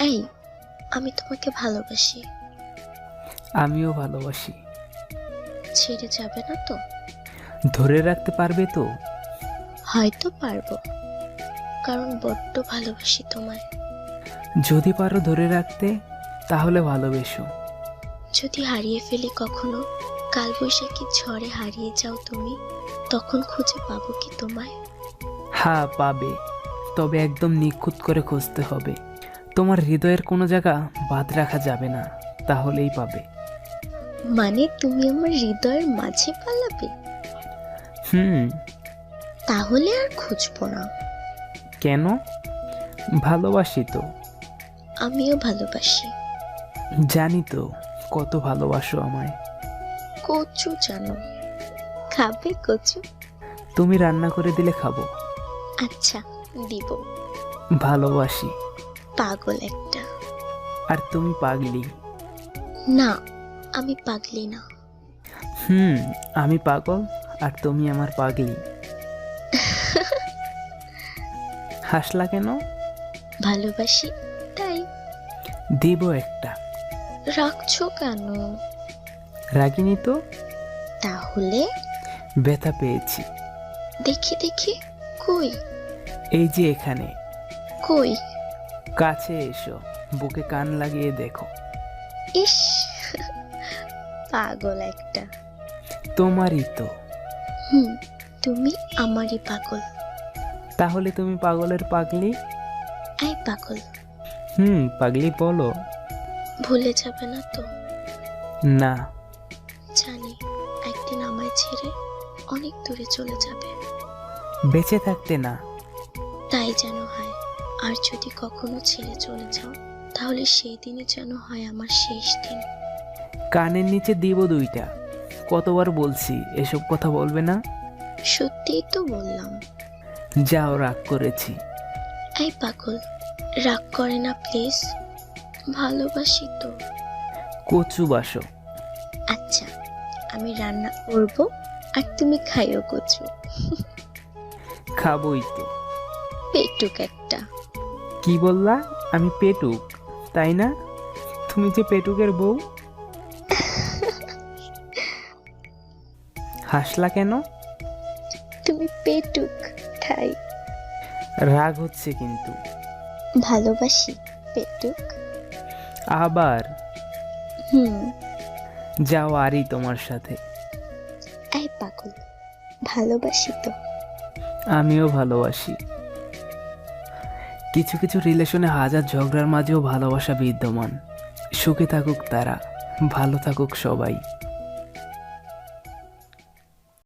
এই আমি তোমাকে ভালোবাসি। আমিও ভালোবাসি। ছেড়ে যাবে না তো? ধরে রাখতে পারবে তো? হয়তো পারব। কারণ বড্ড ভালোবাসি তোমায়। যদি পারো ধরে রাখতে তাহলে ভালোবেসো। যদি হারিয়ে ফেলি কখনো কালবৈশাখী ঝড়ে হারিয়ে যাও তুমি তখন খুঁজে পাবো কি তোমায়? হ্যাঁ পাবে। তবে একদম নিখুঁত করে খুঁজতে হবে। তোমার হৃদয়ের কোনো জায়গা বাদ রাখা যাবে না তাহলেই পাবে। মানে তুমি আমার হৃদয়ের মাঝে পালাবে? হুম। তাহলে আর খুঁজবো না। কেন? ভালোবাসি তো। আমিও ভালোবাসি। জানি তো কত ভালোবাসো আমায়। কচু জানো। খাবে কচু। তুমি রান্না করে দিলে খাব। আচ্ছা দিব। ভালোবাসি। পাগল একটা। আর তুমি পাগলি? না আমি পাগলি না। হুম আমি পাগল আর তুমি আমার পাগলি। হাসলা কেন? ভালোবাসি তাই। দিব একটা। রাখছো কেন? রাগিনি তো? তাহলে? ব্যথা পেয়েছি। দেখি দেখি কই? এই যে এখানে। কই? কাছে এসো বুকে কান লাগিয়ে দেখো। ইস পাগল একটা। তোমারই তো। হুম তুমি আমারই পাগল। তাহলে তুমি পাগলের পাগলি? এই পাগল। হুম পাগলি বলো। ভুলে যাবে না তো। না। জানি একদিন আমায় ছেড়ে অনেক দূরে চলে যাবে। বেঁচে থাকতে না। তাই যেন হয়। আর যদি কখনো ছেড়ে চলে যাও তাহলে সেই দিনে যেন হয় আমার শেষ দিন। কানের নিচে দিব দুইটা। কতবার বলছি এসব কথা বলবে না? সত্যিই তো বললাম। যাও রাগ করেছি। এই পাগল রাগ করে না প্লিজ। ভালোবাসি তো। কচু বাসো। আচ্ছা আমি রান্না করব আর তুমি খাইও কচু। খাবোই তো। পেটুক একটা। কি বললা? আমি পেটুক তাই না? তুমি যে পেটুকের বউ। হাসলা কেন? তুমি পেটুক তাই রাগ হচ্ছে কিন্তু। ভালোবাসি পেটুক। আবার? হুম। যাও আরই তোমার সাথে। এই পাগল ভালোবাসি তো। আমিও ভালোবাসি। কিছু কিছু রিলেশনে হাজার ঝগড়ার মাঝেও ভালোবাসা বিদ্যমান। সুখে থাকুক তারা ভালো থাকুক সবাই।